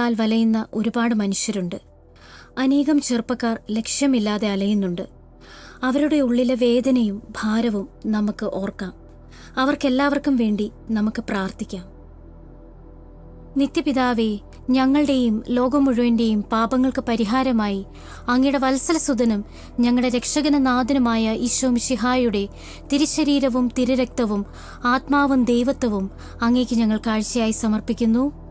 ാൽ വലയുന്ന ഒരുപാട് മനുഷ്യരുണ്ട്. അനേകം ചെറുപ്പക്കാർ ലക്ഷ്യമില്ലാതെ അലയുന്നുണ്ട്. അവരുടെ ഉള്ളിലെ വേദനയും ഭാരവും നമുക്ക് ഓർക്കാം. അവർക്കെല്ലാവർക്കും വേണ്ടി നമുക്ക് പ്രാർത്ഥിക്കാം. നിത്യപിതാവേ ഞങ്ങളുടെയും ലോകം മുഴുവന്റെയും പാപങ്ങൾക്ക് പരിഹാരമായി അങ്ങയുടെ വത്സലസുതനും ഞങ്ങളുടെ രക്ഷകന നാഥനുമായ ഈശോ മിശിഹായുടെ തിരുശരീരവും തിരുരക്തവും ആത്മാവും ദൈവത്വവും അങ്ങേക്ക് ഞങ്ങൾ കാഴ്ചയായി സമർപ്പിക്കുന്നു.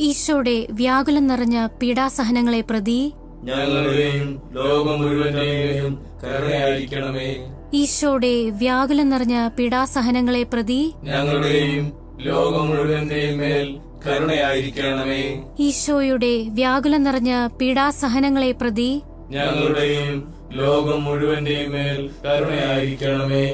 ഈശോയുടെ വ്യാകുലം നിറഞ്ഞ പീഡാസഹനങ്ങളെ പ്രതി ഞങ്ങളുടെയും ലോകം മുഴുവന്റെയും കരുണയായിരിക്കണമേ. ഈശോയുടെ വ്യാകുലം നിറഞ്ഞ പീഡാസഹനങ്ങളെ പ്രതി ഞങ്ങളുടെയും ലോകം മുഴുവന്റെയും മേൽ കരുണയായിരിക്കണമേ. ഈശോയുടെ വ്യാകുലം നിറഞ്ഞ പീഡാസഹനങ്ങളെ പ്രതി ഞങ്ങളുടെയും ലോകം മുഴുവന്റെയും മേൽ കരുണയായിരിക്കണമേ.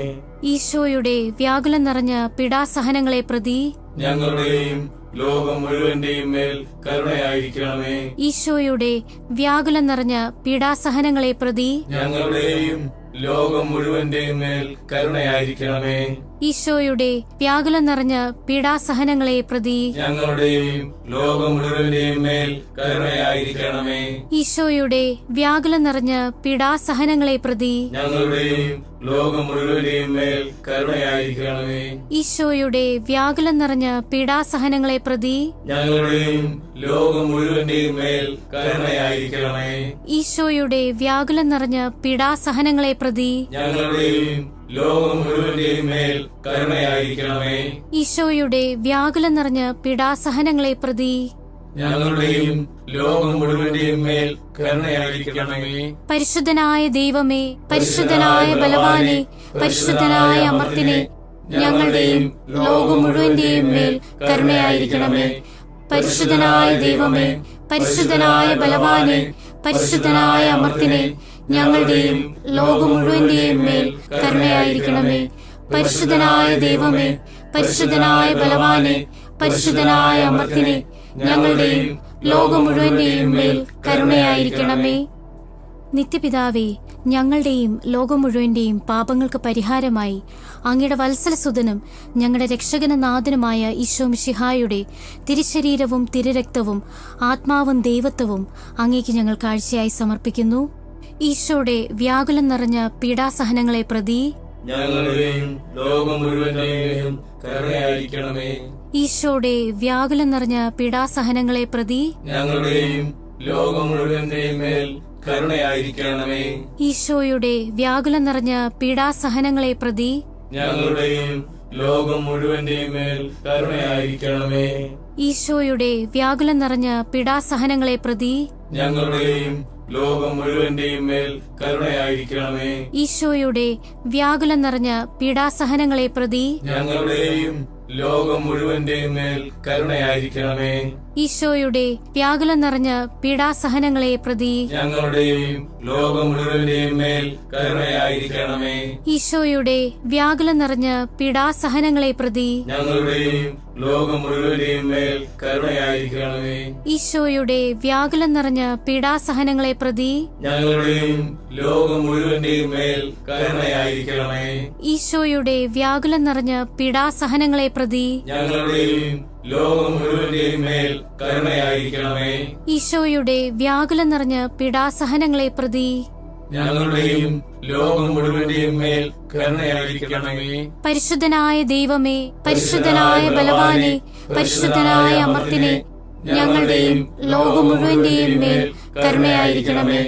ഈശോയുടെ വ്യാകുലം നിറഞ്ഞ പീഡാസഹനങ്ങളെ പ്രതി ഞങ്ങളുടെയും ലോകം മുഴുവന്റെയും മേൽ കരുണയായിരിക്കണമേ. ഈശോയുടെ വ്യാകുലം നിറഞ്ഞ പീഡാസഹനങ്ങളെ പ്രതി ഞങ്ങളുടെയും ലോകം മുഴുവന്റെയും മേൽ കരുണയായിരിക്കണമേ. ഈശോയുടെ വ്യാകുലം നിറഞ്ഞ പീഡാസഹനങ്ങളെ പ്രതി ഞങ്ങളുടെയും ലോകം മുഴുവന്റെയും മേൽ കരുണയായിരിക്കണമേ. ഈശോയുടെ വ്യാകുലം നിറഞ്ഞ പീഡാസഹനങ്ങളെ പ്രതി ഞങ്ങളുടെയും ലോകം മുഴുവന്റെയും മേൽ കരുണയായിരിക്കണമേ. ഈശോയുടെ വ്യാകുലം നിറഞ്ഞ പീഡാസഹനങ്ങളെ പ്രതി ഞങ്ങളുടെയും ലോകം മുഴുവന്റെയും മേൽ കരുണയായിരിക്കണമേ. ഈശോയുടെ വ്യാകുലം നിറഞ്ഞ പീഡാസഹനങ്ങളെ പ്രതി ഞങ്ങളുടെയും ലോകം മുഴുവന്റെയും മേൽ കരുണയായിരിക്കണമേ. ഈശോയുടെ വ്യാകുലം നിറഞ്ഞ പീഡാസഹനങ്ങളെ പ്രതി ഞങ്ങളുടെയും ലോകം മുഴുവന്റെയും മേൽ കരുണയായിരിക്കണമേ. പരിശുദ്ധനായ ദൈവമേ പരിശുദ്ധനായ ബലവാനെ പരിശുദ്ധനായ അമർത്തിനെ ഞങ്ങളുടെയും ലോകം മുഴുവന്റെയും മേൽ കരുണയായിരിക്കണമേ. പരിശുദ്ധനായ ദൈവമേ പരിശുദ്ധനായ ബലവാനെ പരിശുദ്ധനായ അമർത്തിനെ ഞങ്ങളുടെയും ലോകം മുഴുവന്റെയും മേൽ കരുണയായിരിക്കണമേ. പരിശുദ്ധനായ ദൈവമേ പരിശുദ്ധനായ ബലവാനെ പരിശുദ്ധനായ അമർത്തിനെ ഞങ്ങളുടെയും ലോകം മുഴുവന്റെയും മേൽ കരുണയായിരിക്കണമേ. നിത്യപിതാവേ ഞങ്ങളുടെയും ലോകം മുഴുവന്റെയും പാപങ്ങൾക്ക് പരിഹാരമായി അങ്ങയുടെ വത്സലസുതനും ഞങ്ങളുടെ രക്ഷകന നാഥനുമായ ഈശോ മിഷിഹായുടെ തിരുശരീരവും തിരുരക്തവും ആത്മാവും ദൈവത്വവും അങ്ങേക്ക് ഞങ്ങൾ കാഴ്ചയായി സമർപ്പിക്കുന്നു. ഈശോയുടെ വ്യാകുലം നിറഞ്ഞ പീഡാസഹനങ്ങളെ പ്രതി ഞങ്ങളുടെയും ലോകം മുഴുവന്റെയും കരുണയായിരിക്കണമേ. ഈശോയുടെ വ്യാകുലം നിറഞ്ഞ പീഡാസഹനങ്ങളെ പ്രതി ഞങ്ങളുടെയും ലോകം മുഴുവന്റെയും മേൽ കരുണയായിരിക്കണമേ. ഈശോയുടെ വ്യാകുലം നിറഞ്ഞ പീഡാസഹനങ്ങളെ പ്രതി ഞങ്ങളുടെയും ലോകം മുഴുവന്റെയും മേൽ കരുണയായിരിക്കണമേ. ഈശോയുടെ വ്യാകുലം നിറഞ്ഞ പീഡാസഹനങ്ങളെ പ്രതി ഞങ്ങളുടെയും ലോകം മുഴുവന്റെയും മേൽ കരുണയായിരിക്കണമേ. ഈശോയുടെ വ്യാകുലം നിറഞ്ഞ പീഡാസഹനങ്ങളെ പ്രതി ഞങ്ങളുടെയും ലോകം മുഴുവന്റെയും മേൽ കരുണയായിരിക്കണമേ. ഈശോയുടെ വ്യാകുലം നിറഞ്ഞ പീഡാസഹനങ്ങളെ പ്രതി ഞങ്ങളുടെയും ലോകം മുഴുവന്റെയും മേൽ കരുണയായിരിക്കണമേ. ഈശോയുടെ വ്യാകുലം നിറഞ്ഞ പീഡാസഹനങ്ങളെ പ്രതി ഞങ്ങളുടെയും ലോകം മുഴുവന്റെയും മേൽ കരുണയായിരിക്കണമേ. ഈശോയുടെ വ്യാകുലം നിറഞ്ഞ പീഡാസഹനങ്ങളെ പ്രതി ഞങ്ങളുടെയും ലോകം മുഴുവന്റെയും മേൽ കരുണയായിരിക്കണമേ. ഈശോയുടെ വ്യാകുലം നിറഞ്ഞ പീഡാസഹനങ്ങളെ പ്രതി. ഞങ്ങളുടെയും ലോകം മുഴുവന്റെയും മേൽ കരുണയായിരിക്കണമേ. ഈശോയുടെ വ്യാകുലം നിറഞ്ഞ പീഡാസഹനങ്ങളെ പ്രതി. ഞങ്ങളുടെയും ലോകം മുഴുവന്റെയും മേൽ കരുണയായിരിക്കണമേ. പരിശുദ്ധനായ ദൈവമേ പരിശുദ്ധനായ ബലവാനെ പരിശുദ്ധനായ അമർത്തിനെ ഞങ്ങളുടെയും ലോകം മുഴുവന്റെയും മേൽ കരുണയായിരിക്കണമേ.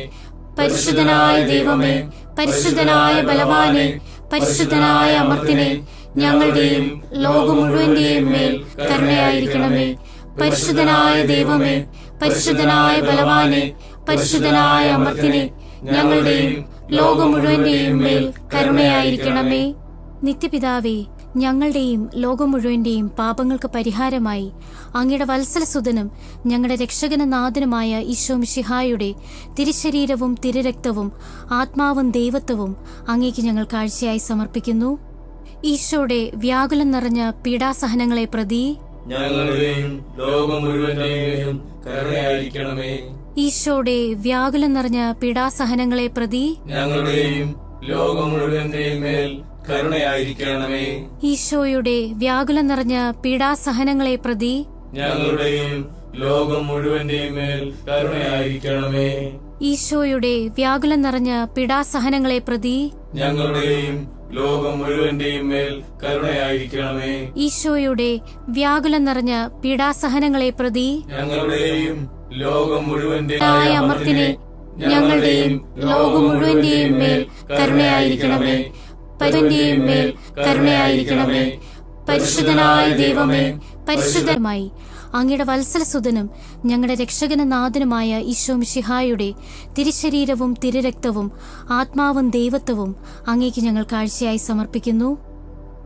പരിശുദ്ധനായ ദൈവമേ പരിശുദ്ധനായ ബലവാനെ പരിശുദ്ധനായ അമർത്തിനെ ഞങ്ങളുടെയും ലോകം മുഴുവന്റെയും മേൽ കരുണയായിരിക്കണമേ. പരിശുദ്ധനായ ദൈവമേ പരിശുദ്ധനായ ബലവാനെ പരിശുദ്ധനായ അമർത്തിനെ ഞങ്ങളുടെയും ലോകം മുഴുവന്റെയും മേൽ കരുണയായിരിക്കണമേ. നിത്യപിതാവേ ഞങ്ങളുടെയും ലോകം മുഴുവന്റെയും പാപങ്ങൾക്ക് പരിഹാരമായി അങ്ങയുടെ വത്സലസുതനും ഞങ്ങളുടെ രക്ഷകന നാഥനുമായ ഈശോ മിഷിഹായുടെ തിരുശരീരവും തിരുരക്തവും ആത്മാവും ദൈവത്വവും അങ്ങേക്ക് ഞങ്ങൾ കാഴ്ചയായി സമർപ്പിക്കുന്നു. ഈശോയുടെ വ്യാകുലം നിറഞ്ഞ പീഡാസഹനങ്ങളെ പ്രതി ഞങ്ങളുടെയും ലോകം മുഴുവന്റെയും കരുണയായിരിക്കണമേ. ഈശോയുടെ വ്യാകുലം നിറഞ്ഞ പീഡാസഹനങ്ങളെ പ്രതി ഞങ്ങളുടെയും ലോകം മുഴുവന്റെയും മേൽ കരുണയായിരിക്കണമേ. ഈശോയുടെ വ്യാകുലം നിറഞ്ഞ പീഡാസഹനങ്ങളെ പ്രതി ഞങ്ങളുടെയും ലോകം മുഴുവന്റെയും മേൽ കരുണയായിരിക്കണമേ. ഈശോയുടെ വ്യാകുലം നിറഞ്ഞ പീഡാസഹനങ്ങളെ പ്രതി ഞങ്ങളുടെയും ലോകം മുഴുവന്റെയും മേൽ കരുണയായിരിക്കണമേ. ഈശോയുടെ വ്യാകുലം നിറഞ്ഞ പീഡാസഹനങ്ങളെ പ്രതി ഞങ്ങളുടെയും ലോകം മുഴുവന്റെ അമർത്തിനെ ഞങ്ങളുടെയും ലോകം മുഴുവന്റെയും മേൽ കരുണയായിരിക്കണമേ. പരുന്റെയും മേൽ കരുണയായിരിക്കണമേ. പരിശുദ്ധനായ ദൈവമേ പരിശുദ്ധമായി അങ്ങയുടെ വത്സലസുതനും ഞങ്ങളുടെ രക്ഷകന നാഥനുമായ ഈശോ മിഷിഹായുടെ തിരുശരീരവും തിരുരക്തവും ആത്മാവും ദൈവത്വവും അങ്ങേക്ക് ഞങ്ങൾ കാഴ്ചയായി സമർപ്പിക്കുന്നു.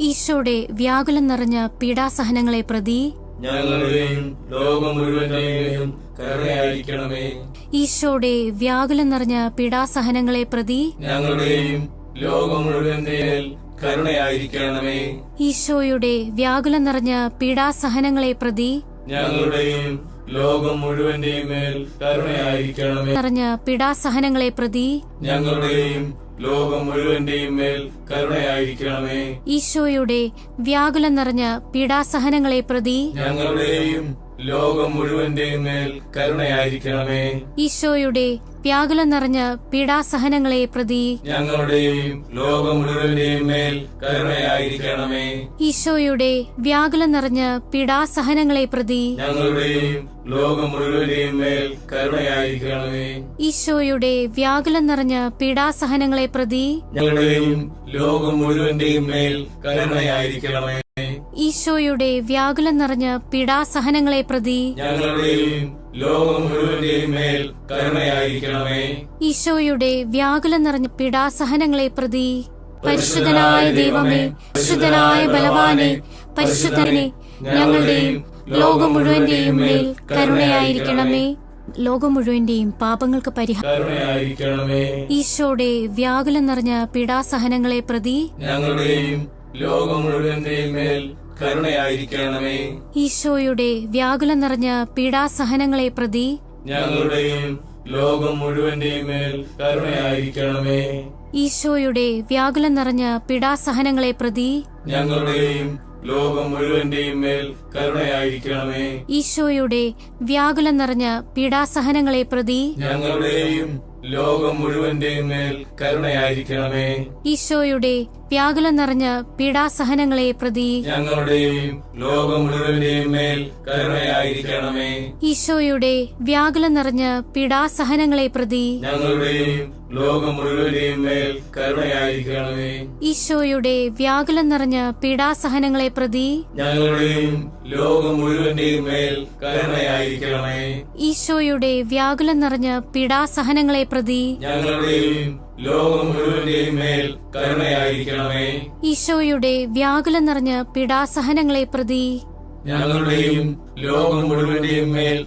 ഈശോയുടെ വ്യാകുലം നിറഞ്ഞ പീഡാസഹനങ്ങളെ പ്രതി ഞങ്ങളുടെയും ലോകം മുഴുവന്റെയും കരുണയായിരിക്കണമേ. ഈശോയുടെ വ്യാകുലം നിറഞ്ഞ പീഡാസഹനങ്ങളെ പ്രതി ഞങ്ങളുടെയും ലോകം മുഴുവന്റെയും കരുണയായിരിക്കണമേ. ഈശോയുടെ വ്യാകുലം നിറഞ്ഞ പീഡാസഹനങ്ങളെ പ്രതി ഞങ്ങളുടെയും ലോകം മുഴുവന്റെയും മേൽ കരുണയായിരിക്കണമേ. നിറഞ്ഞ പിടാസഹനങ്ങളെ പ്രതി ഞങ്ങളുടെയും ലോകം മുഴുവന്റെയും മേൽ കരുണയായിരിക്കണമേ. ഈശോയുടെ വ്യാകുലം നിറഞ്ഞ പീഡാസഹനങ്ങളെ പ്രതി ഞങ്ങളുടെയും ലോകം മുഴുവന്റെയും മേൽ കരുണയായിരിക്കണമേ. ഈശോയുടെ വ്യാകുലം നിറഞ്ഞ പീഡാസഹനങ്ങളെ പ്രതി ഞങ്ങളുടെയും ലോകം മുഴുവന്റെയും മേൽ കരുണയായിരിക്കണമേ. ഈശോയുടെ വ്യാകുലം നിറഞ്ഞ പീഡാസഹനങ്ങളെ പ്രതി ഞങ്ങളുടെയും ലോകം മുഴുവന്റെയും മേൽ കരുണയായിരിക്കണമേ. ഈശോയുടെ വ്യാകുലം നിറഞ്ഞ പീഡാസഹനങ്ങളെ പ്രതി ഞങ്ങളുടെയും ലോകം മുഴുവന്റെയും മേൽ കരുണയായിരിക്കണമേ. ഈശോയുടെ വ്യാകുലം നിറഞ്ഞ പീഡാസഹനങ്ങളെ പ്രതി ഞങ്ങളുടെയും ലോകം മുഴുവന്റെയും മേൽ കരുണയായിരിക്കണമേ. ഈശോയുടെ വ്യാകുലം നിറഞ്ഞ പീഡാസഹനങ്ങളെ പ്രതി. പരിശുദ്ധനായ ദൈവമേ പരിശുദ്ധനായ ബലവാനെ പരിശുദ്ധനെ ഞങ്ങളുടെയും ലോകം മുഴുവന്റെയും മേൽ കരുണയായിരിക്കണമേ. ലോകം മുഴുവന്റെയും പാപങ്ങൾക്ക് പരിഹാരം. ഈശോയുടെ വ്യാകുലം നിറഞ്ഞ പീഡാസഹനങ്ങളെ പ്രതി. ഞങ്ങളുടെയും ലോകം മുഴുവന്റെയും മേൽ കരുണയായിരിക്കണമേ. ഈശോയുടെ വ്യാകുലം നിറഞ്ഞ പീഡാസഹനങ്ങളെ പ്രതി ഞങ്ങളുടെയും ലോകം മുഴുവന്റെയും മേൽ കരുണയായിരിക്കണമേ. ഈശോയുടെ വ്യാകുലം നിറഞ്ഞ പീഡാസഹനങ്ങളെ പ്രതി ഞങ്ങളുടെയും ലോകം മുഴുവന്റെയും മേൽ കരുണയായിരിക്കണമേ. ഈശോയുടെ വ്യാകുലം നിറഞ്ഞ പീഡാസഹനങ്ങളെ പ്രതി ഞങ്ങളുടെയും ലോകം മുഴുവന്റെയും മേൽ കരുണയായിരിക്കണമേ. ഈശോയുടെ വ്യാകുലം നിറഞ്ഞ പീഡാസഹനങ്ങളെ പ്രതി ഞങ്ങളുടെയും ലോകം മുഴുവന്റെയും മേൽ കരുണയായിരിക്കണമേ. ഈശോയുടെ വ്യാകുലം നിറഞ്ഞ പീഡാസഹനങ്ങളെ പ്രതി ഞങ്ങളുടെയും ലോകം മുഴുവന്റെയും മേൽ കരുണയായിരിക്കണമേ. ഈശോയുടെ വ്യാകുലം നിറഞ്ഞ പീഡാസഹനങ്ങളെ പ്രതി ഞങ്ങളുടെയും ലോകം മുഴുവന്റെയും മേൽ കരുണയായിരിക്കണമേ. ഈശോയുടെ വ്യാകുലം നിറഞ്ഞ പീഡാസഹനങ്ങളെ പ്രതി ഞങ്ങളുടെയും ലോകം മുഴുവന്റെയും മേൽ കരുണയായിരിക്കണമേ. ഈശോയുടെ വ്യാകുലം നിറഞ്ഞ പീഡാസഹനങ്ങളെ പ്രതി ഞങ്ങളുടെയും ലോകം മുഴുവന്റെയും മേൽ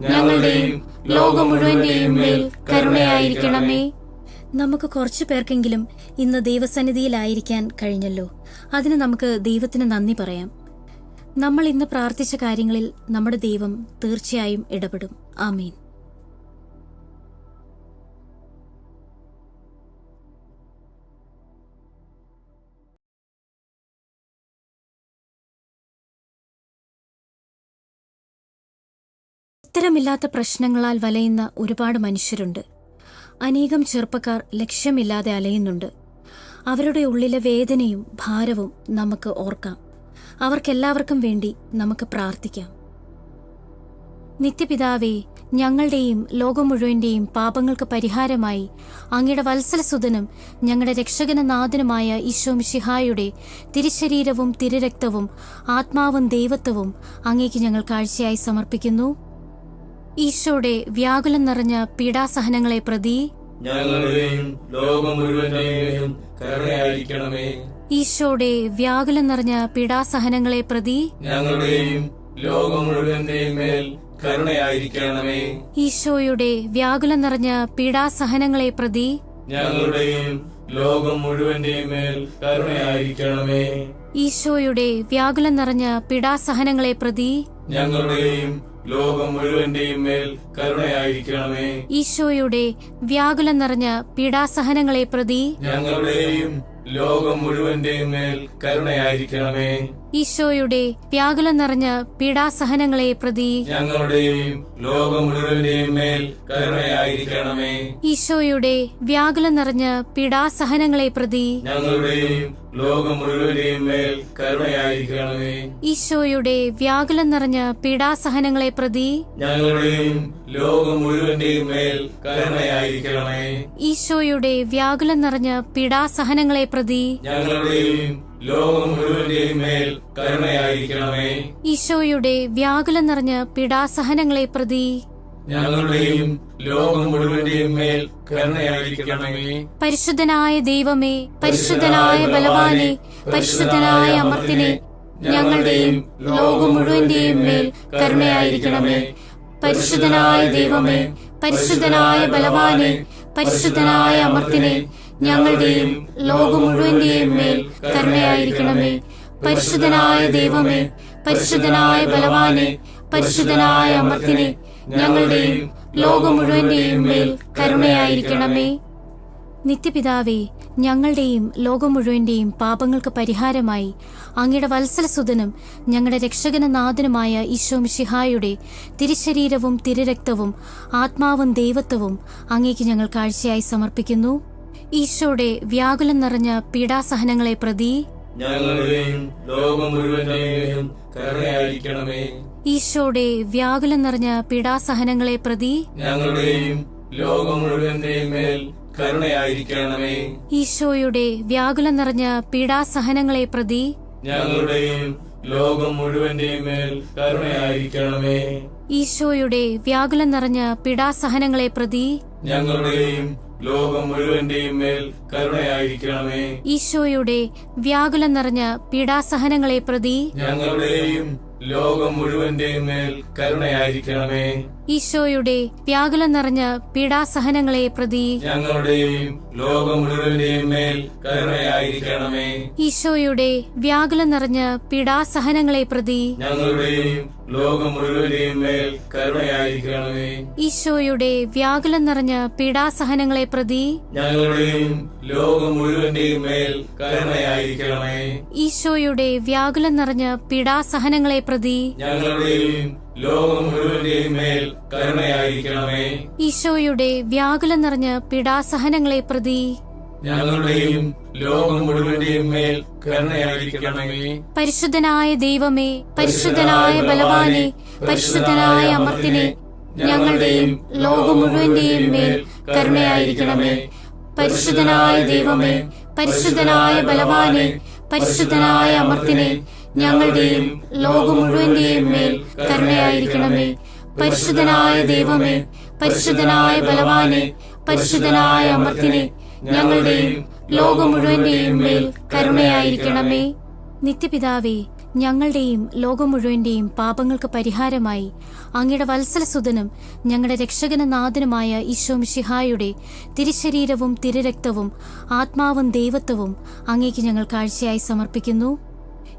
ഞങ്ങളുടെയും ലോകം മുഴുവന്റെയും മേൽ കരുണയായിരിക്കണമേ. നമുക്ക് കുറച്ചു പേർക്കെങ്കിലും ഇന്ന് ദൈവസന്നിധിയിലായിരിക്കാൻ കഴിഞ്ഞല്ലോ. അതിന് നമുക്ക് ദൈവത്തിന് നന്ദി പറയാം. നമ്മൾ ഇന്ന് പ്രാർത്ഥിച്ച കാര്യങ്ങളിൽ നമ്മുടെ ദൈവം തീർച്ചയായും ഇടപെടും. ആമീൻ. ഉത്തരമില്ലാത്ത പ്രശ്നങ്ങളാൽ വലയുന്ന ഒരുപാട് മനുഷ്യരുണ്ട്. അനേകം ചെറുപ്പക്കാർ ലക്ഷ്യമില്ലാതെ അലയുന്നുണ്ട്. അവരുടെ ഉള്ളിലെ വേദനയും ഭാരവും നമുക്ക് ഓർക്കാം. അവർക്കെല്ലാവർക്കും വേണ്ടി നമുക്ക് പ്രാർത്ഥിക്കാം. നിത്യപിതാവേ ഞങ്ങളുടെയും ലോകം മുഴുവന്റെയും പാപങ്ങൾക്ക് പരിഹാരമായി അങ്ങയുടെ വത്സലസുതനും ഞങ്ങളുടെ രക്ഷകന നാഥനുമായ ഈശോ മിശിഹായുടെ തിരുശരീരവും തിരുരക്തവും ആത്മാവും ദൈവത്വവും അങ്ങേക്ക് ഞങ്ങൾ കാഴ്ചയായി സമർപ്പിക്കുന്നു. ഈശോയുടെ വ്യാകുലം നിറഞ്ഞ പീഡാസഹനങ്ങളെ പ്രതി ഞങ്ങളുടെയും ലോകം മുഴുവന്റെയും കരുണയായിരിക്കണമേ. ഈശോയുടെ വ്യാകുലം നിറഞ്ഞ പീഡാസഹനങ്ങളെ പ്രതി ഞങ്ങളുടെയും ലോകം മുഴുവന്റെയും മേൽ കരുണയായിരിക്കണമേ. ഈശോയുടെ വ്യാകുലം നിറഞ്ഞ പീഡാസഹനങ്ങളെ പ്രതി ഞങ്ങളുടെയും ലോകം മുഴുവന്റെയും മേൽ കരുണയായിരിക്കണമേ. ഈശോയുടെ വ്യാകുലം നിറഞ്ഞ പീഡാസഹനങ്ങളെ പ്രതി ഞങ്ങളുടെയും ലോകം മുഴുവന്റെയും മേൽ കരുണയായിരിക്കണമേ. ഈശോയുടെ വ്യാകുലം നിറഞ്ഞ പീഡാസഹനങ്ങളെ പ്രതി ഞങ്ങളുടെയും ലോകം മുഴുവന്റെയും മേൽ കരുണയായിരിക്കണമേ. ഈശോയുടെ വ്യാകുലം നിറഞ്ഞ പീഡാസഹനങ്ങളെ പ്രതി ഞങ്ങളുടെയും ലോകം മുഴുവന്റെയും മേൽ കരുണയായിരിക്കണമേ. ഈശോയുടെ വ്യാകുലം നിറഞ്ഞ പീഡാസഹനങ്ങളെ പ്രതി ഞങ്ങളുടെയും ലോകം മുഴുവന്റെയും മേൽ കരുണയായിരിക്കണമേ. ഈശോയുടെ വ്യാകുലം നിറഞ്ഞ പീഡാസഹനങ്ങളെ പ്രതി ഞങ്ങളുടെയും ലോകം മുഴുവന്റെയും മേൽ കരുണയായിരിക്കണമേ. ഈശോയുടെ വ്യാകുലം നിറഞ്ഞ പീഡാസഹനങ്ങളെ പ്രതി ഞങ്ങളുടെയും ലോകം മുഴുവന്റെയും മേൽ കരുണയായിരിക്കണമേ. ഈശോയുടെ വ്യാകുലം നിറഞ്ഞ പീഡാസഹനങ്ങളെ പ്രതി ഞങ്ങളുടെയും ലോകം മുഴുവന്റെയും മേൽ കരുണയായിരിക്കണമേ. പരിശുദ്ധനായ ദൈവമേ പരിശുദ്ധനായ ബലവാനെ പരിശുദ്ധനായ അമർത്തിനെ ഞങ്ങളുടെയും ലോകം മുഴുവന്റെയും മേൽ കരുണയായിരിക്കണമേ. പരിശുദ്ധനായ ദൈവമേ പരിശുദ്ധനായ ബലവാനെ പരിശുദ്ധനായ അമർത്തിനെ ഞങ്ങളുടെയും ലോകം മുഴുവന്റെയും മേൽ കരുണയായിരിക്കണമേ. പരിശുദ്ധനായ ദൈവമേ പരിശുദ്ധനായ ബലവാനെ പരിശുദ്ധനായ അമർത്തിനെ ഞങ്ങളുടെയും ലോകം മുഴുവന്റെയും മേൽ കരുണയായിരിക്കണമേ. നിത്യപിതാവേ ഞങ്ങളുടെയും ലോകം മുഴുവന്റെയും പാപങ്ങൾക്ക് പരിഹാരമായി അങ്ങയുടെ വത്സലസുതനും ഞങ്ങളുടെ രക്ഷകന നാഥനുമായ ഈശോ മിശിഹായുടെ തിരുശരീരവും തിരുരക്തവും ആത്മാവും ദൈവത്വവും അങ്ങേക്ക് ഞങ്ങൾ കാഴ്ചയായി സമർപ്പിക്കുന്നു. ഈശോയുടെ വ്യാകുലം നിറഞ്ഞ പീഡാസഹനങ്ങളെ പ്രതി ഞങ്ങളുടെയും ലോകം മുഴുവന്റെയും കരുണയായിരിക്കണമേ. ഈശോയുടെ വ്യാകുലം നിറഞ്ഞ പീഡാസഹനങ്ങളെ പ്രതി ഞങ്ങളുടെയും ലോകം മുഴുവന്റെയും മേൽ കരുണയായിരിക്കണമേ. ഈശോയുടെ വ്യാകുലം നിറഞ്ഞ പീഡാസഹനങ്ങളെ പ്രതി ഞങ്ങളുടെയും ലോകം മുഴുവന്റെയും മേൽ കരുണയായിരിക്കണമേ. ഈശോയുടെ വ്യാകുലം നിറഞ്ഞ പീഡാസഹനങ്ങളെ പ്രതി ഞങ്ങളുടെയും ലോകം മുഴുവന്റെയും മേൽ കരുണയായിരിക്കണമേ. ഈശോയുടെ വ്യാകുലം നിറഞ്ഞ പീഡാസഹനങ്ങളെ പ്രതി ഞങ്ങളുടെയും ലോകം മുഴുവന്റെയും മേൽ കരുണയായിരിക്കണമേ. ഈശോയുടെ വ്യാകുലം നിറഞ്ഞ പീഡാസഹനങ്ങളെ പ്രതി ഞങ്ങളുടെയും ലോകം മുഴുവന്റെയും മേൽ കരുണയായിരിക്കണമേ. ഈശോയുടെ വ്യാകുലം നിറഞ്ഞ പീഡാസഹനങ്ങളെ പ്രതി ഞങ്ങളുടെയും ലോകം മുഴുവന്റെയും മേൽ കരുണയായിരിക്കണമേ. ഈശോയുടെ വ്യാകുലം നിറഞ്ഞ പീഡാസഹനങ്ങളെ പ്രതി ഞങ്ങളുടെയും ലോകം മുഴുവന്റെയും മേൽ കരുണയായിരിക്കണമേ. ഈശോയുടെ വ്യാകുലം നിറഞ്ഞ പീഡാസഹനങ്ങളെ പ്രതി ഞങ്ങളുടെയും ലോകം മുഴുവന്റെയും മേൽ കരുണയായിരിക്കണമേ. ഈശോയുടെ വ്യാകുലം നിറഞ്ഞ പിടാസഹനങ്ങളെ പ്രതി ഞങ്ങളുടെയും ലോകം മുഴുവന്റെയും മേൽ കരുണയായിരിക്കണമേ. പരിശുദ്ധനായ ദൈവമേ പരിശുദ്ധനായ ബലവാനെ പരിശുദ്ധനായ അമർത്തിനെ ഞങ്ങളുടെയും ലോകം മുഴുവന്റെയും മേൽ കരുണയായിരിക്കണമേ. പരിശുദ്ധനായ ദൈവമേ പരിശുദ്ധനായ ബലവാനെ പരിശുദ്ധനായ അമർത്തിനെ ഞങ്ങളുടെയും ലോകം മുഴുവന്റെയും മേൽ കരുണയായിരിക്കണമേ. പരിശുദ്ധനായ ദൈവമേ പരിശുദ്ധനായ ബലവാനെ പരിശുദ്ധനായ അമർത്തിനെ ഞങ്ങളുടെയും ലോകം മുഴുവന്റെയും മേൽ കരുണയായിരിക്കണമേ. നിത്യപിതാവേ ഞങ്ങളുടെയും ലോകം മുഴുവന്റെയും പാപങ്ങൾക്ക് പരിഹാരമായി അങ്ങയുടെ വത്സലസുതനും ഞങ്ങളുടെ രക്ഷകന നാഥനുമായ ഈശോ മിശിഹായുടെ തിരുശരീരവും തിരുരക്തവും ആത്മാവും ദൈവത്വവും അങ്ങേക്ക് ഞങ്ങൾ കാഴ്ചയായി സമർപ്പിക്കുന്നു.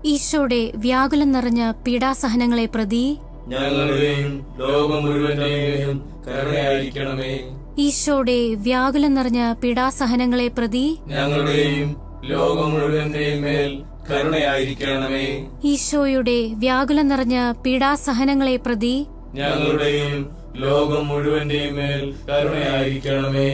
ഈശോയുടെ വ്യാകുലം നിറഞ്ഞ പീഡാസഹനങ്ങളെ പ്രതി ഞങ്ങളുടെയും ലോകം മുഴുവന്റെയും കരുണയായിരിക്കണമേ. ഈശോയുടെ വ്യാകുലം നിറഞ്ഞ പീഡാസഹനങ്ങളെ പ്രതി ഞങ്ങളുടെയും ലോകം മുഴുവന്റെയും മേൽ കരുണയായിരിക്കണമേ. ഈശോയുടെ വ്യാകുലം നിറഞ്ഞ പീഡാസഹനങ്ങളെ പ്രതി ഞങ്ങളുടെയും ലോകം മുഴുവന്റെയും മേൽ കരുണയായിരിക്കണമേ.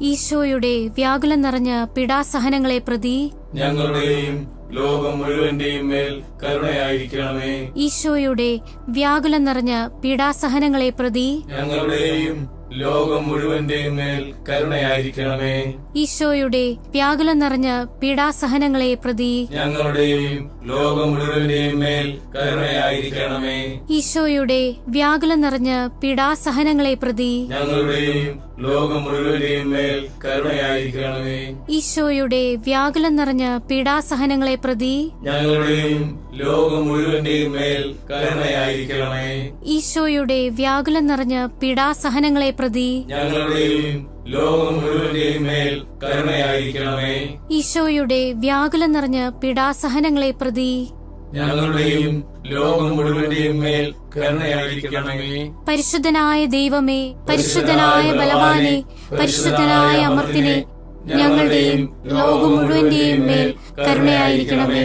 ഈശോയുടെ വ്യാകുലം നിറഞ്ഞ പീഡാസഹനങ്ങളെ പ്രതി ഞങ്ങളുടെയും ലോകം മുഴുവന്റെയും മേൽ കരുണയായിരിക്കണമേ. ഈശോയുടെ വ്യാകുലം നിറഞ്ഞ പീഡാസഹനങ്ങളെ പ്രതി ഞങ്ങളുടെയും ലോകം മുഴുവന്റെയും മേൽ കരുണയായിരിക്കണമേ. ഈശോയുടെ വ്യാകുലം നിറഞ്ഞ പീഡാസഹനങ്ങളെ പ്രതി ഞങ്ങളുടെയും ലോകം മുഴുവന്റെയും മേൽ കരുണയായിരിക്കണമേ. ഈശോയുടെ വ്യാകുലം നിറഞ്ഞ പീഡാസഹനങ്ങളെ പ്രതി ഞങ്ങളുടെയും ലോകം മുഴുവന്റെയും മേൽ കരുണയായിരിക്കണമേ. ഈശോയുടെ വ്യാകുലം നിറഞ്ഞ പീഡാസഹനങ്ങളെ പ്രതി ഞങ്ങളുടെയും ലോകം മുഴുവന്റെയും മേൽ കരുണയായിരിക്കണമേ. ഈശോയുടെ വ്യാകുലം നിറഞ്ഞ പീഡാസഹനങ്ങളെ പ്രതി ഞങ്ങളുടെയും ലോകം മുഴുവന്റെയും മേൽ കരുണയായിരിക്കണമേ. ഈശോയുടെ വ്യാകുലം നിറഞ്ഞ പീഡാസഹനങ്ങളെ പ്രതി ഞങ്ങളുടെയും ലോകം മുഴുവന്റെയും മേൽ കരുണയായിരിക്കണമേ. പരിശുദ്ധനായ ദൈവമേ പരിശുദ്ധനായ ബലവാനെ പരിശുദ്ധനായ അമർത്തിനെ ഞങ്ങളുടെയും ലോകം മുഴുവന്റെയും മേൽ കരുണയായിരിക്കണമേ.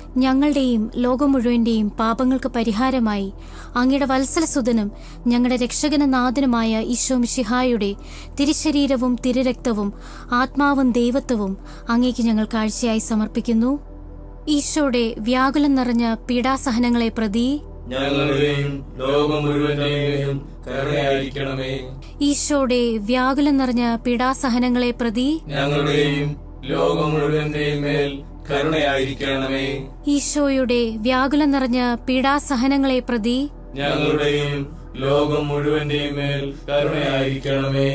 ഞങ്ങളുടെയും ലോകം മുഴുവന്റെയും പാപങ്ങൾക്ക് പരിഹാരമായി അങ്ങയുടെ വത്സലസുതനും ഞങ്ങളുടെ രക്ഷകന നാഥനുമായ ഈശോ മിശിഹായുടെ തിരുശരീരവും തിരുരക്തവും ആത്മാവും ദൈവത്വവും അങ്ങേക്ക് ഞങ്ങൾ കാഴ്ചയായി സമർപ്പിക്കുന്നു. ഈശോയുടെ വ്യാകുലം നിറഞ്ഞ പീഡാസഹനങ്ങളെ പ്രതി ഞങ്ങളുടെയും ലോകം മുഴുവന്റെയും കരുണയായിരിക്കണമേ. ഈശോയുടെ വ്യാകുലം നിറഞ്ഞ പീഡാസഹനങ്ങളെ പ്രതി ഞങ്ങളുടെയും ലോകം മുഴുവന്റെയും മേൽ കരുണയായിരിക്കണമേ. ഈശോയുടെ വ്യാകുലം നിറഞ്ഞ പീഡാസഹനങ്ങളെ പ്രതി ഞങ്ങളുടെയും ലോകം മുഴുവന്റെയും മേൽ കരുണയായിരിക്കണമേ.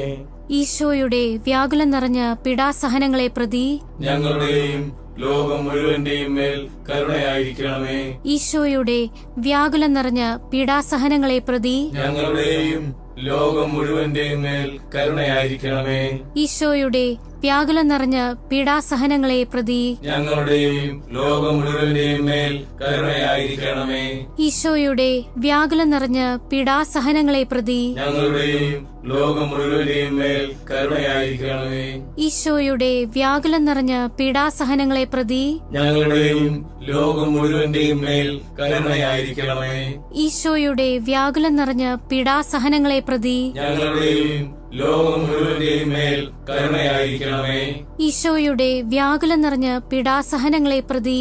ഈശോയുടെ വ്യാകുലം നിറഞ്ഞ പീഡാസഹനങ്ങളെ പ്രതി ഞങ്ങളുടെയും ലോകം മുഴുവന്റെയും മേൽ കരുണയായിരിക്കണമേ. ഈശോയുടെ വ്യാകുലം നിറഞ്ഞ പീഡാസഹനങ്ങളെ പ്രതി ഞങ്ങളുടെയും ലോകം മുഴുവന്റെയും മേൽ കരുണയായിരിക്കണമേ. ഈശോയുടെ വ്യാകുലം നിറഞ്ഞ പീഡാസഹനങ്ങളെ പ്രതി ഞങ്ങളുടെയും ലോകം മുഴുവന്റെയും മേൽ കരുണയായിരിക്കണമേ. ഈശോയുടെ വ്യാകുലം നിറഞ്ഞ പീഡാസഹനങ്ങളെ പ്രതി ഞങ്ങളുടെയും ലോകം മുഴുവന്റെയും മേൽ കരുണയായിരിക്കണമേ. ഈശോയുടെ വ്യാകുലം നിറഞ്ഞ പീഡാസഹനങ്ങളെ പ്രതി ഞങ്ങളുടെയും ലോകം മുഴുവന്റെയും മേൽ കരുണയായിരിക്കണമേ. ഈശോയുടെ വ്യാകുലം നിറഞ്ഞ പീഡാസഹനങ്ങളെ പ്രതി ഞങ്ങളുടെയും ലോകം മുഴുവന്റെയും മേൽ കരുണയായിരിക്കണമേ. ഈശോയുടെ വ്യാകുലം നിറഞ്ഞ പീഡാസഹനങ്ങളെ പ്രതി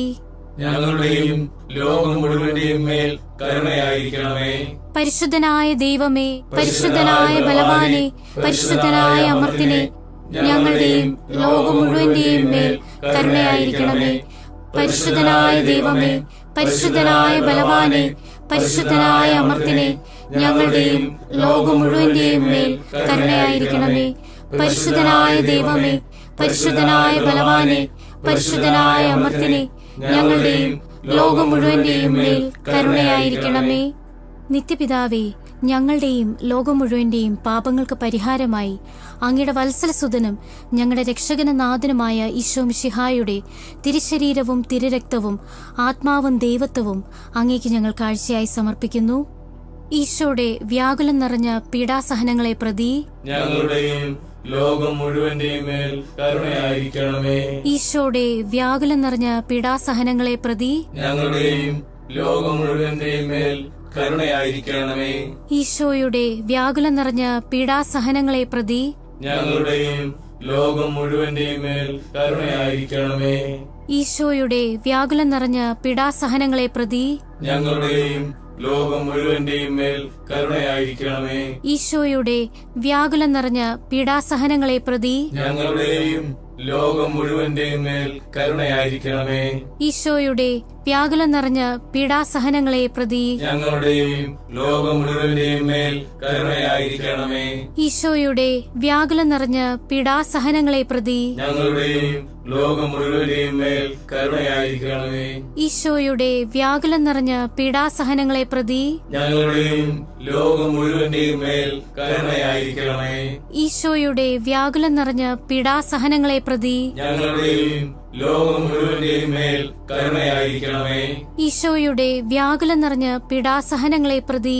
ഞങ്ങളുടെയും ലോകം മുഴുവന്റെയും മേൽ കരുണയായിരിക്കണമേ. പരിശുദ്ധനായ ദൈവമേ പരിശുദ്ധനായ ബലവാനെ പരിശുദ്ധനായ അമർത്തിനെ ഞങ്ങളുടെയും ലോകം മുഴുവന്റെയും മേൽ കരുണയായിരിക്കണമേ. പരിശുദ്ധനായ ദൈവമേ പരിശുദ്ധനായ ബലവാനെ പരിശുദ്ധനായ അമർത്തിനെ ഞങ്ങളുടെയും ലോകം മുഴുവന്റെയും മേൽ കരുണയായിരിക്കണമേ. പരിശുദ്ധനായ ദൈവമേ പരിശുദ്ധനായ ബലവാനെ പരിശുദ്ധനായ അമർത്തിനെ ഞങ്ങളുടെയും ലോകം മുഴുവന്റെയും മേൽ കരുണയായിരിക്കണമേ. നിത്യപിതാവേ ഞങ്ങളുടെയും ലോകം മുഴുവന്റെയും പാപങ്ങൾക്ക് പരിഹാരമായി അങ്ങയുടെ വത്സലസുതനും ഞങ്ങളുടെ രക്ഷകന നാഥനുമായ ഈശോ മിഷിഹായുടെ തിരുശരീരവും തിരുരക്തവും ആത്മാവും ദൈവത്വവും അങ്ങേക്ക് ഞങ്ങൾ കാഴ്ചയായി സമർപ്പിക്കുന്നു. ഈശോയുടെ വ്യാകുലം നിറഞ്ഞ പീഡാസഹനങ്ങളെ പ്രതി ഞങ്ങളുടെയും ലോകം മുഴുവന്റെയും മേൽ കരുണയായിരിക്കണമേ. ഈശോയുടെ വ്യാകുലം നിറഞ്ഞ പീഡാസഹനങ്ങളെ പ്രതി ഞങ്ങളുടെയും ലോകം മുഴുവന്റെയും മേൽ കരുണയായിരിക്കണമേ. ഈശോയുടെ വ്യാകുലം നിറഞ്ഞ പീഡാസഹനങ്ങളെ പ്രതി ഞങ്ങളുടെയും ലോകം മുഴുവന്റെയും മേൽ കരുണയായിരിക്കണമേ. ഈശോയുടെ വ്യാകുലം നിറഞ്ഞ പീഡാസഹനങ്ങളെ പ്രതി ഞങ്ങളുടെയും ലോകം മുഴുവന്റെയും മേൽ കരുണയായിരിക്കണമേ. ഈശോയുടെ വ്യാകുലം നിറഞ്ഞ പീഡാസഹനങ്ങളെ പ്രതി ഞങ്ങളുടെയും ലോകം മുഴുവന്റെയും മേൽ കരുണയായിരിക്കണമേ. ഈശോയുടെ വ്യാകുലം നിറഞ്ഞ പീഡാസഹനങ്ങളെ പ്രതി ഞങ്ങളുടെയും ലോകം മുഴുവന്റെയും മേൽ കരുണയായിരിക്കണമേ. ഈശോയുടെ വ്യാകുലം നിറഞ്ഞ പീഡാസഹനങ്ങളെ പ്രതി ഞങ്ങളുടെയും ലോകം മുഴുവന്റെയും മേൽ കരുണയായിരിക്കണമേ. ഈശോയുടെ വ്യാകുലം നിറഞ്ഞ പീഡാസഹനങ്ങളെ പ്രതി ഞങ്ങളുടെയും ലോകം മുഴുവന്റെയും മേൽ കരുണയായിരിക്കണമേ. ഈശോയുടെ വ്യാകുലം നിറഞ്ഞ പീഡാസഹനങ്ങളെ പ്രതി ഞങ്ങളുടെയും ലോകം മുഴുവന്റെയും മേൽ കരുണയായിരിക്കണമേ. ഈശോയുടെ വ്യാകുലം നിറഞ്ഞ പീഡാസഹനങ്ങളെ പ്രതി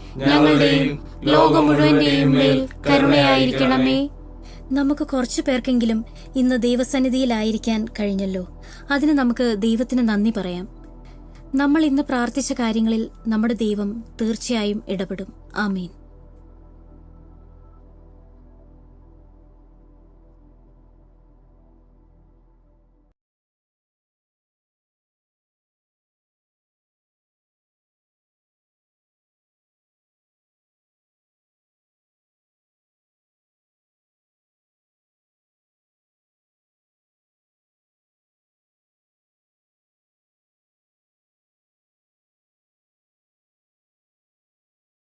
ഞങ്ങളുടെയും ലോകം മുഴുവന്റെയും മേൽ കരുണയായിരിക്കണമേ. നമുക്ക് കുറച്ചു പേർക്കെങ്കിലും ഇന്ന് ദൈവസന്നിധിയിലായിരിക്കാൻ കഴിഞ്ഞല്ലോ. അതിന് നമുക്ക് ദൈവത്തിന് നന്ദി പറയാം. നമ്മൾ ഇന്ന് പ്രാർത്ഥിച്ച കാര്യങ്ങളിൽ നമ്മുടെ ദൈവം തീർച്ചയായും ഇടപെടും. ആമീൻ.